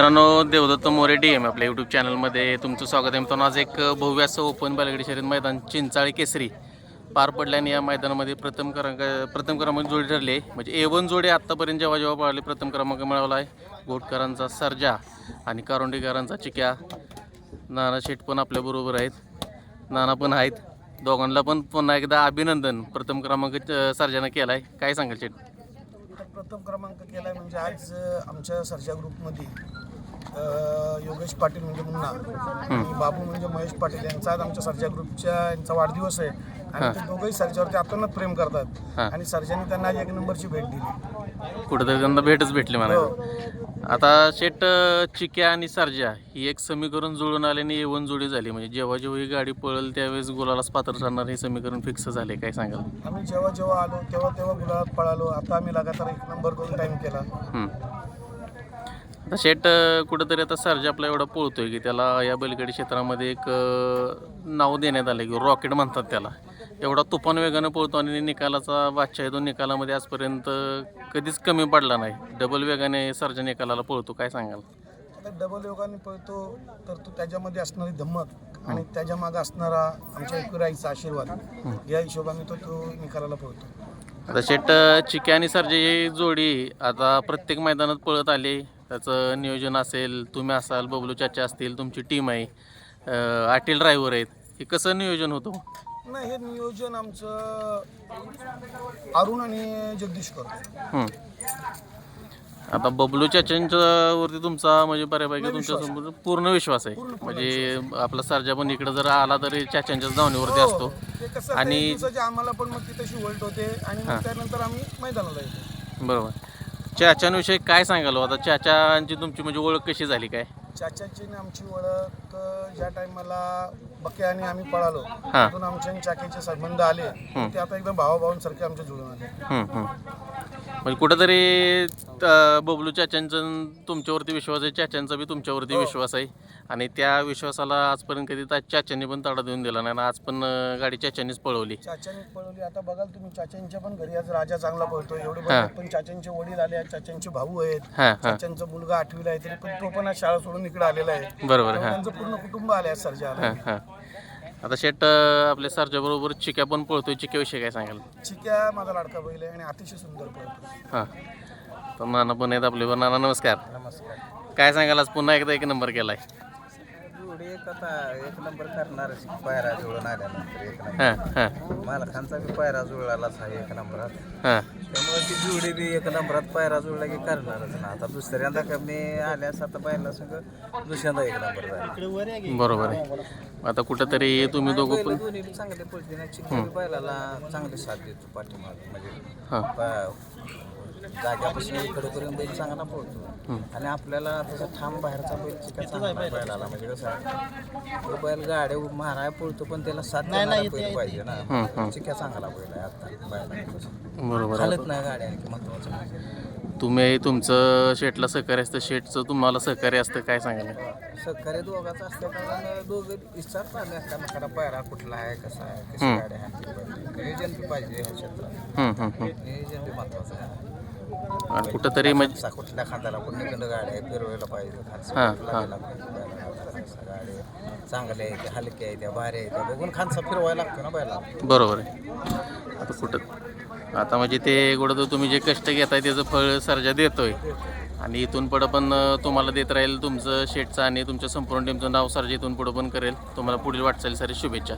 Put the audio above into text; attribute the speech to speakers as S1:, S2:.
S1: मित्रांनो Devdatt More D M आपल्या YouTube चॅनलमध्ये तुमचं स्वागत आहे. मित्रांनो आज एक भव्य असं ओपन बालगडी शर्यत मैदान चिंचाळी केसरी. पार पडल्याने या मैदानामध्ये प्रथम क्रमांक प्रथम क्रमांक जोडी ठरली आहे. म्हणजे ए वन जोडी आत्तापर्यंत जेव्हा जेव्हा पळाली प्रथम क्रमांक मिळवला आहे. गोटकरांचा सर्जा आणि कारोंडीकरांचा चिक्या. नाना शेठ पण आपल्याबरोबर आहेत. नाना पण आहेत. दोघांना पण पुन्हा एकदा अभिनंदन. प्रथम क्रमांक सर्जानं केला आहे काय सांगाल शेठ?
S2: प्रथम क्रमांक केलाय म्हणजे आज आमच्या सर्जा ग्रुपमध्ये योगेश पाटील म्हणजे मुन्ना. बाबू म्हणजे महेश पाटील यांचा आमच्या सरच्या ग्रुपच्या यांचा वाढदिवस आहे. आणि ते दोघंही सरच्यावरती अतोनात प्रेम करतात.
S1: हां.
S2: आणि सरच्याने त्यांना एक नंबरची भेट दिली.
S1: कुठेतरी त्यांना भेटच भेटली म्हणायला आता शेट चिक्या आणि सर्जा ही एक समीकरण जुळून आले आणि एवन जोडी झाली. म्हणजे जेव्हा जेव्हा ही गाडी पळेल त्यावेळेस गुलालाच पात्र ठरणार हे समीकरण फिक्स झाले. काय सांगाल?
S2: आम्ही जेव्हा जेव्हा आलो तेव्हा तेव्हा गुलाबात पळालो. आता आम्ही लगातार एक नंबर दोन टाईम केला.
S1: आता शेट कुठेतरी आता सर्जा आपला एवढा पळतोय की त्याला या बैलगाडी क्षेत्रामध्ये एक नाव देण्यात आलं की रॉकेट म्हणतात त्याला. एवढा तुफान वेगानं पळतो आणि निकालाचा आहे. तो निकालामध्ये आजपर्यंत कधीच कमी पडला नाही. डबल वेगाने सर्जा निकालाला पळतो. काय सांगाल?
S2: आता डबल योगाने पळतो तर तो त्याच्यामध्ये असणारी धम्मक आणि त्याच्यामागे असणारा आमच्या एकविराईचा आशीर्वाद या हिशोबाने तो तो निकालाला पळतो.
S1: आता शेट चिक्या आणि सर्जे ही जोडी आता प्रत्येक मैदानात पळत आले. त्याचं नियोजन असेल तुम्ही असाल बबलू चाचा असतील तुमची टीम आहे आटील ड्रायव्हर आहेत हे कसं नियोजन होतं?
S2: नाही हे नियोजन आमचं अरुण आणि जगदीश करतो.
S1: हं. आता बबलू वरती तुमचा म्हणजे बऱ्यापैकी तुमच्या पूर्ण विश्वास आहे. म्हणजे आपला सर्जा पण इकडे जर आला तरी चाचांच्याच धावणीवरती असतो.
S2: ते कसं
S1: आणि-
S2: आम्हाला पण मग ती तशी होते आणि त्यानंतर आम्ही मैदानाला येतो.
S1: बरोबर. चाचांविषयी काय सांगाल हो? आता चाचांची तुमची म्हणजे ओळख कशी झाली काय
S2: चाचाची आणि आमची ओळख अं, ज्या टायमाला बके आणि आम्ही पळालो
S1: हां.
S2: तिथून आमचे आणि चाकीचे संबंध आले ते आता एकदम भावाभावांसारखे आमच्या जुळून आले
S1: हं, हं. म्हणजे कुठंतरी त- बबलू चाचांचा तुमच्यावरती विश्वास आहे चाचांचा बी तुमच्यावरती विश्वास आहे आणि त्या विश्वासाला आजपर्यंत कधी त्या चाचांनी पण तडा देऊन दिला नाही आणि आज पण गाडी चाचांनीच पळवली.
S2: चाचांनी पळवली. आता बघाल तुम्ही चाचांच्या पण घरी आज राजा चांगला पळतो एवढे
S1: हां.
S2: पण चाचांचे वडील आले आहेत चाचांचे भाऊ आहेत.
S1: हां हां.
S2: चाचांचा मुलगा आठवीला आहे तरी पण तो पण आज शाळा सोडून इकडे आलेला आहे.
S1: बरोबर आहे, हां
S2: त्यांचं पूर्ण कुटुंब आले आज सरजा
S1: हां हां. आता शेट अं, आपल्या सरच्या बरोबर चिक्या पण पळतोय. चिक्याविषयी काय सांगाल?
S2: चिक्या माझा लाडका बैल आहे आणि अतिशय सुंदर पळतो
S1: हां. तर नाना पण आहेत आपल्यावर नाना नमस्कार.
S2: नमस्कार.
S1: काय सांगाल आज? पुन्हा एकदा एक नंबर केलाय.
S3: जोडी एक आता एक नंबर करणार पायरा जुळून आल्यानंतर एक नंबर. मालकांचा बी पायरा जुळालाच आहे एक नंबरात.
S1: हां.
S3: त्यामुळे ती जोडी बी एक नंबरात पायरा जुळला की करणारच ना आता दुसऱ्यांदा कमी आल्यास आता पहिला सगळं दुसऱ्यांदा एक नंबर झाला.
S1: बरोबर आहे. आता कुठंतरी तुम्ही दोघं पण
S3: दोन्ही बी चांगले ना बैलाला चांगले साथ देतो पाठीमाग. म्हणजे
S1: हां.
S3: पा- जाग्यापासून इकडेपर्यंत बैल चांगला पोहोचतो आणि आपल्याला तसा ठाम बाहेरचा बैल चिका चांगला बैलाला म्हणजे कसं आहे, तो बैल गाड्या माराय पळतो पण त्याला साथ देणारा बैल पाहिजे ना. चिक्या चांगला बैल आहे आता बैलाला
S1: बरोबर
S3: चालत नाही गाड्या महत्वाचं म्हणजे
S1: तुम्ही तुमचं शेटला सहकार्य असतं शेटचं तुम्हाला सहकार्य असतं काय सांगाल?
S3: सहकार्य दोघाचं असल्या कारण दोघं विचारतात एकामेकाला पायरा कुठला आहे कसा आहे कशी गाड्या आहे नियोजन बी पाहिजे ह्या क्षेत्रात.
S1: हं, हं, हं.
S3: नियोजन बी महत्वाचं आहे.
S1: आणि कुठंतरी म्हणजे
S3: कुठल्या खांद्याला कुठलीकडं गाड्या आहे फिरवायला पाहिजे
S1: हां,
S3: गाडी चांगल्या आहे त्या हलक्या आहे त्या भारी आहे त्या बघून खालचा फिरवायला लागतो ना बैला
S1: बरोबर आहे. आता कुठं आता म्हणजे ते कुठं तुम्ही जे कष्ट घेताय त्याचं फळ सर्जा देतोय. आणि इथून पुढं पण तुम्हाला देत राहील तुमचं शेटचं आणि तुमच्या संपूर्ण टीमचं नाव सर्जा इथून पुढं पण करेल. तुम्हाला पुढील वाटचालीसाठी शुभेच्छा.